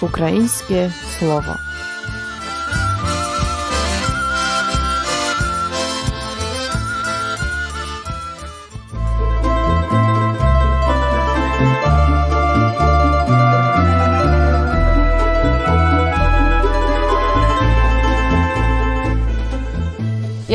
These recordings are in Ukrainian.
Українське слово.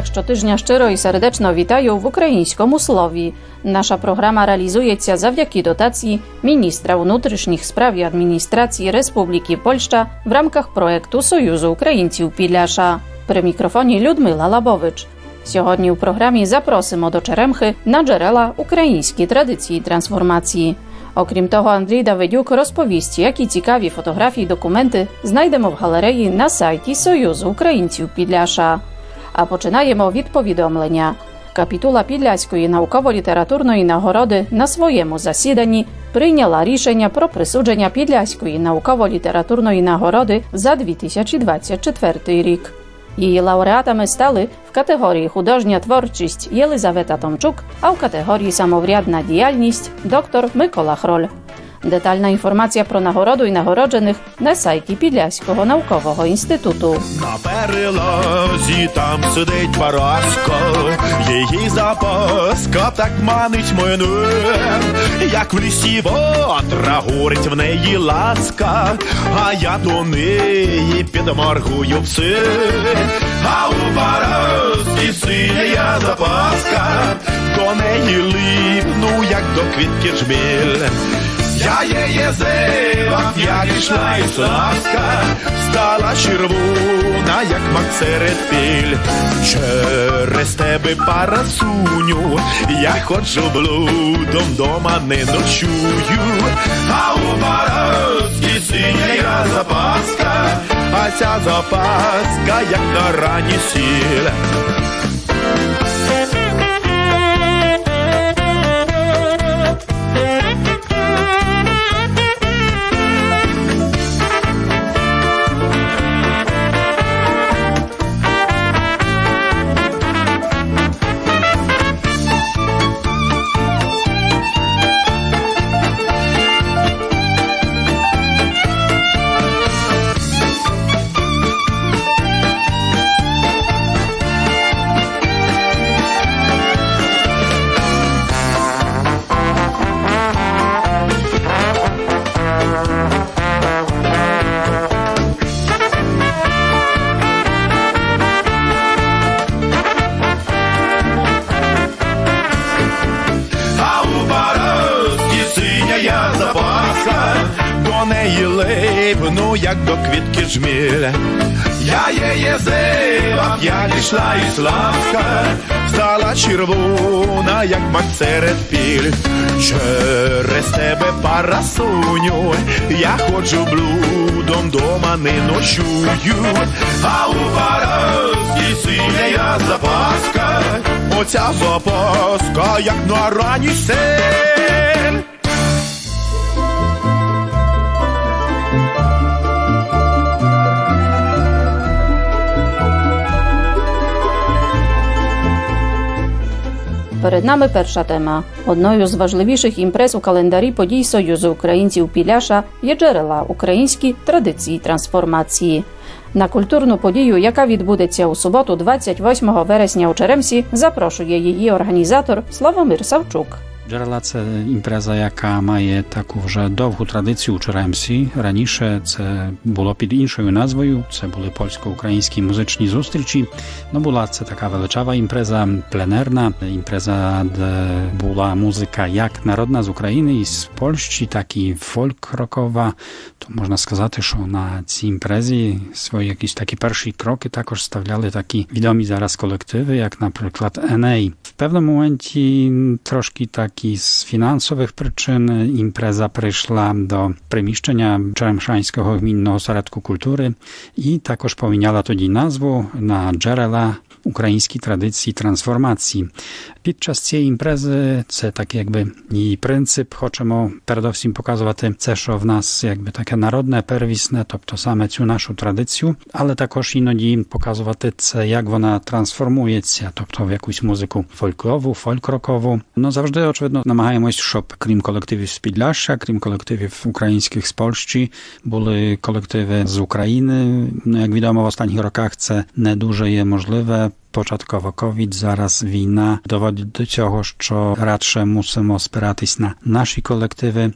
Як щотижня щиро і сердечно вітаю в українському слові. Наша програма реалізується завдяки дотації міністра внутрішніх справ і адміністрації Республіки Польща в рамках проекту Союзу українців Підляша. При мікрофоні Людмила Лабович. Сьогодні у програмі запросимо до Черемхи на джерела українські традиції трансформації. Окрім того, Андрій Давидюк розповість, які цікаві фотографії й документи знайдемо в галереї на сайті Союзу українців Підляша. А починаємо від повідомлення. Капітула Підляської науково-літературної нагороди на своєму засіданні прийняла рішення про присудження Підляської науково-літературної нагороди за 2024 рік. Її лауреатами стали в категорії художня творчість Єлизавета Томчук, а в категорії самоврядна діяльність доктор Микола Хроль. Детальна інформація про нагороду і нагороджених на сайті Підляського наукового інституту. На перелазі там сидить Параска, її запаска так манить мене, як в лісі вотра горить в неї ласка, а я до неї підморгую все, а у Параски синя запаска, до неї липну, як до квітки жміль. Я зивав, як ішла із ласка, стала червона, як мак серед піль. Через тебе парасуню, я ходжу блудом, дома не ночую, а у морозі синя запаска, а ця запаска, як на рані сіль. Ішла і славка, стала червона, як мак серед піль. Через тебе парасуню, я ходжу блудом, дома не ночую, а у барозі синя запаска, оця запаска, як на рані сель. Перед нами перша тема. Одною з важливіших імпрес у календарі подій Союзу українців Піляша є джерела українські традиції трансформації. На культурну подію, яка відбудеться у суботу, 28 вересня у Черемсі, запрошує її організатор Славомир Савчук. Джерела це імпреза, яка має таку вже довгу традицію у Черемсі. Раніше це було під іншою назвою. Це були польсько-українські музичні зустрічі. Ну була це така величава імпреза, пленерна імпреза, де була музика як народна з України і з Польщі, так і фольк-рокова. То можна сказати, що на цій імпрезі свої якісь такі перші кроки також ставляли такі відомі зараз колективи, як наприклад Еней. W pewnym momencie troszkę taki z finansowych przyczyn impreza przyszła do przemieszczenia Czeremszańskiego Gminnego Ośrodku Kultury i takoż pominiała тоді назву на джерела українській традиції трансформації. Під час цієї імпрези це так якби її принцип. Хочемо передовсім показувати це, що в нас якби таке народне, первісне, тобто саме цю нашу традицію, але також іноді показувати це, як вона трансформується, тобто в якусь музику фольклорну фолькову, фольк-рокову. Ну, завжди, очевидно, намагаємось, щоб крім колективів з Підляшшя, крім колективів українських з Польщі, були колективи з України. Ну, як відомо, в останніх роках це не дуже є можливе. Початково ковід, зараз війна доводить до цього, що радше мусимо спиратись на наші колективи.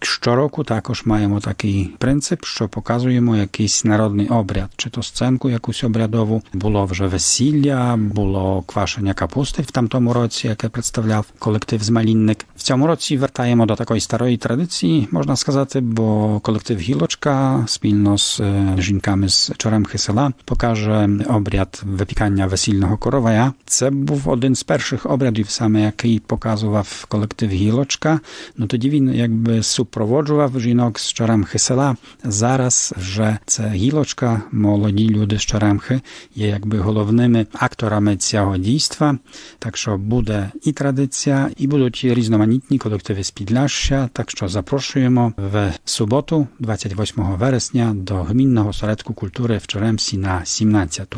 Щороку також маємо такий принцип, що показуємо якийсь народний обряд, чи то сценку якусь обрядову. Було вже весілля, було квашення капусти в тамтому році, яке представляв колектив Змалінник. В цьому році вертаємо до такої старої традиції, можна сказати, бо колектив Гілочка спільно з жінками з Чоремхи села покаже обряд випікання весільного коровая. Це був один з перших обрядів, саме який показував колектив Гілочка. Ну тоді він якби супроводжував жінок з Чоремхи села. Зараз вже це гілочка, молоді люди з Чоремхи є якби головними акторами цього дійства. Так що буде і традиція, і будуть різноманітні колективи з Підляшшя. Так що запрошуємо в суботу, 28 вересня, до Gminного Осередку культури в Чоремсі на 17.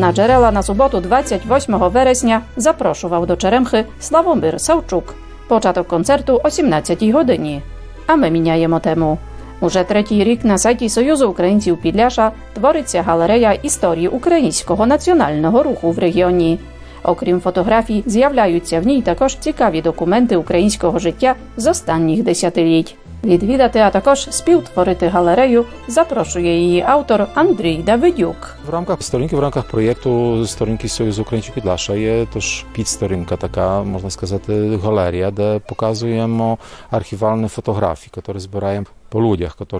На джерела на суботу 28 вересня запрошував до Черемхи Славомир Савчук. Початок концерту о 17 годині. А ми міняємо тему. Уже третій рік на сайті Союзу українців Підляша твориться галерея історії українського національного руху в регіоні. Окрім фотографій, з'являються в ній також цікаві документи українського життя з останніх десятиліть. Відвідати, а також співтворити галерею запрошує її автор Андрій Давидюк. В рамках сторінки, в рамках проєкту сторінки Союзу Українців Підлаша є теж підсторінка така, можна сказати, галерія, де показуємо архівальні фотографії, які збираємо по людях, які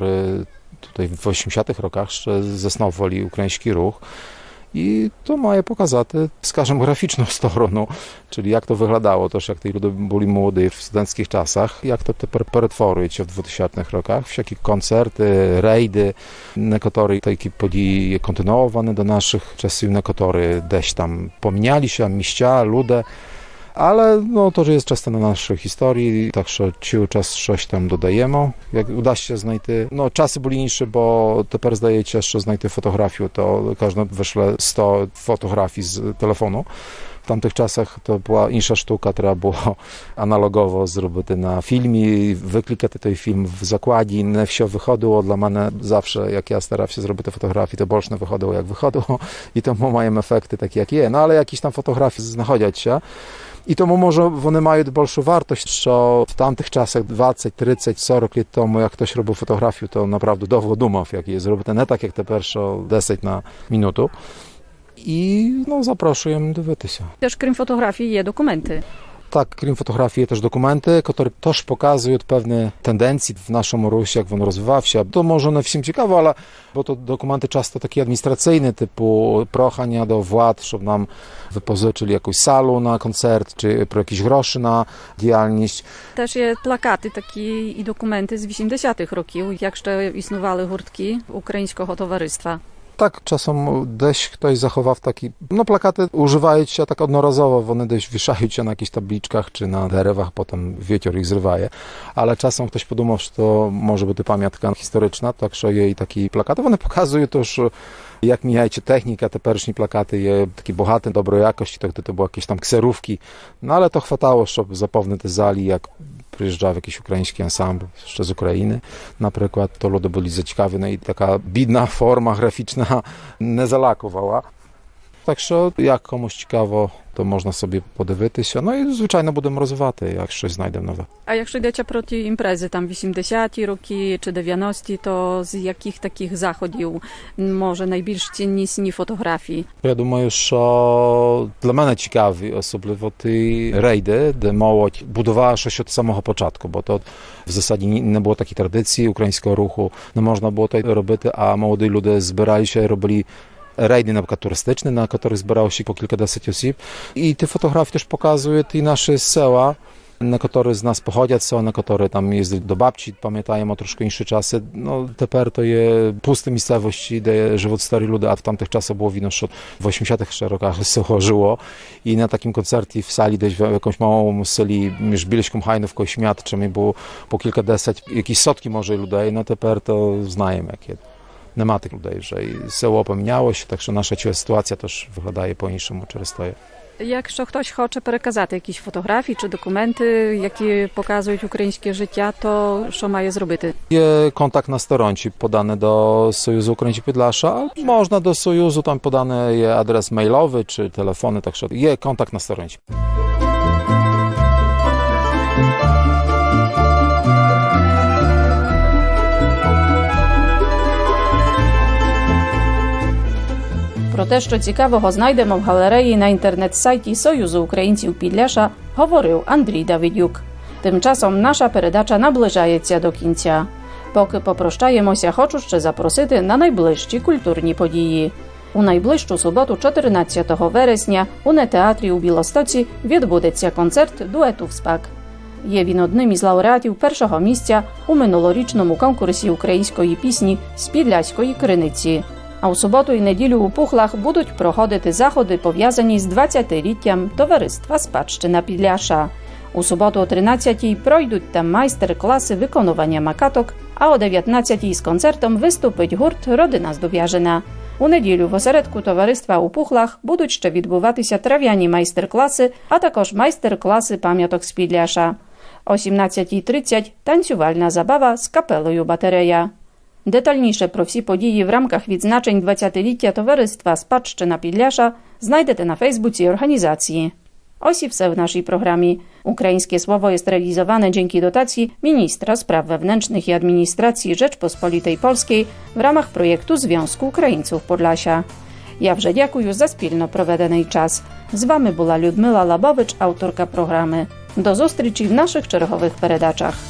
tutaj w 80-tych rokach заснували український рух. І то має показати, скажімо, графічну сторону, czyli jak to wyglądało, też jak ci ludzie byli młodzi w studenckich czasach, jak to тепер перетворюється в 2000-х роках, всякі концерти, рейди, некоторі такі події континуовані до наших часів, некоторі десь там помінялися, місця, люди, ale no, to, że jest często na naszej historii, także ciły czas coś tam dodajemy. Jak uda się znajty, no czasy byli niższe, bo teraz zdaje się, że znajty fotografię, to każdy wyszle 100 fotografii z telefonu. W tamtych czasach to była insza sztuka, która była analogowo zrobiona na filmie. Wyklikate ten film w zakładzie, nie wsio wychodziło. Dla mnie zawsze, jak ja starałem się zrobić te fotografie, to bolszne wychodziło jak wychodziło i to mają efekty takie jak je. No ale jakieś tam fotografie znajdować się. І тому може вони мають більшу вартість, що в тамтих часах 20, 30, 40 літ тому, як хтось робив фотографію, то направду довго думав, як її зробити. Не так, як тепер, що 10 на минуту. І ну, запрошуємо дивитися. Теж крім фотографій є документи. Так, крім фотографії, є теж документи, які теж показують певні тенденції в нашому русі, як він розвивався. То може не всім цікаво, але бо то документи часто такі адміністраційні, типу прохання до влад, щоб нам випозичили якусь салу на концерт, чи про якісь гроші на діяльність. Теж є плакати такі і документи з 80-х років, як ще існували гуртки українського товариства. Так, часом десь хтось заховав такі. Ну, плакати używają так одноразово, вони десь вішаються на якісь табличках чи на деревах, потім вітер їх зриває. Але часом хтось подумав, що то може бути пам'ятка історична, так що є і такі плакати. Вони показують, то, що як міняється техніка, теперішні плакати є такі багаті, доброї якості, тобто то були якісь там ксерówki. Ну, але то хватало, щоб заповнити залі, як приїжджав якийсь український ансамбль ще з України, наприклад, то люди були зацікаві, ну і така бідна форма графічна не залакувала. Так що, як комусь цікаво, то можна собі подивитися. Ну і, звичайно, будемо розвивати, як щось знайдемо нове. А якщо йдеться про ті імпрези, там 80-ті роки чи 90-ті, то з яких таких заходів може найбільш ціннісні фотографії? Я думаю, що для мене цікаві особливо ті рейди, де молодь будувала щось від самого початку, бо то в засаді не було такої традиції українського руху, не можна було то робити, а молоді люди збиралися і робили rajdy na przykład turystyczne, na których zbierało się po kilkadziesiąt osób. I te fotografie też pokazują te nasze seła, na które z nas pochodzą, są, na które tam jeździ do babci, pamiętają o troszkę insze czasy. No, teper to je puste miejscowości, gdzie stary ludzie, a w tamtych czasach było wino, że w 80 rokach sucho żyło i na takim koncercie w sali, gdzieś w jakąś małą sali, już bileśką hajnów, kogoś miat, czym było po kilkadziesiąt, jakieś setki może ludzi, no teper to znajemy jakie. Людей вже. І село помінялося, так що наша ситуація теж виглядає по-іншому через те. Якщо хтось хоче переказати якісь фотографії чи документи, які показують українське життя, то що має зробити? Є контакт на сторонці подany do Союзу Українців Підляша. Можна до Союзу, там подany є адрес mailowy чи телефони, так що є контакт на сторонці. Те, що цікавого знайдемо в галереї на інтернет-сайті Союзу українців Підляша, говорив Андрій Давидюк. Тимчасом наша передача наближається до кінця. Поки попрощаємося, хочу ще запросити на найближчі культурні події. У найближчу суботу, 14 вересня, у нетеатрі у Білостоці відбудеться концерт дуету «Вспак». Є він одним із лауреатів першого місця у минулорічному конкурсі української пісні з Підляської криниці. А у суботу і неділю у Пухлах будуть проходити заходи, пов'язані з 20-літтям товариства Спадщина Підляша. У суботу о 13-й пройдуть там майстер-класи виконування макаток, а о 19-й з концертом виступить гурт Родина Здоб'яжена. У неділю в осередку товариства у Пухлах будуть ще відбуватися трав'яні майстер-класи, а також майстер-класи пам'яток з Підляша. О 17.30 танцювальна забава з капелою батарея. Детальніше про всі події в рамках відзначень 20-ліття товариства Спадщина Підляша знайдете на Фейсбуці organizacji. Ось і все w naszej programie. Ukraińskie słowo jest realizowane dzięki dotacji Ministra Spraw Wewnętrznych i Administracji Rzeczpospolitej Polskiej w ramach projektu Związku Українців Podlasia. Я вже дякую за спільно проведений час. З вами була Людмила Лабович, авторка програми. До зустрічі в наших чергових передачах.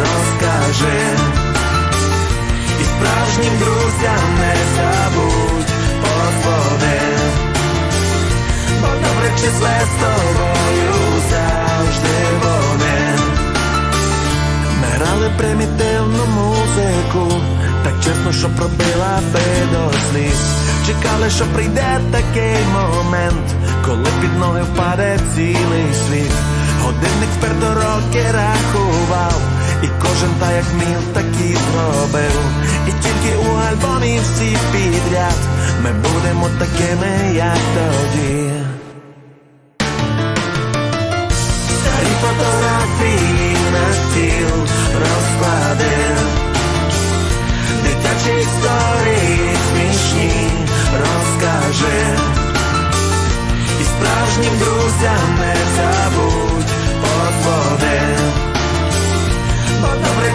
розкажи І справжнім друзям не забудь подводи Бо добре числе з тобою завжди вони. Ми примітивну музику Так чесно, що пробила би до сліз Чекали, що прийде такий момент, коли під ноги впаде цілий світ. Годинник вперто роки рахував, і кожен та як міг, так і зробив. І тільки у альбомі всі підряд ми будемо такими, як тоді. Старі фотографії на стіл розкладив. Дитячі історії смішні розкажи І справжнім друзям не забудь добре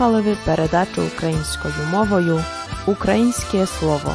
Слухали ви передачу українською мовою Українське слово.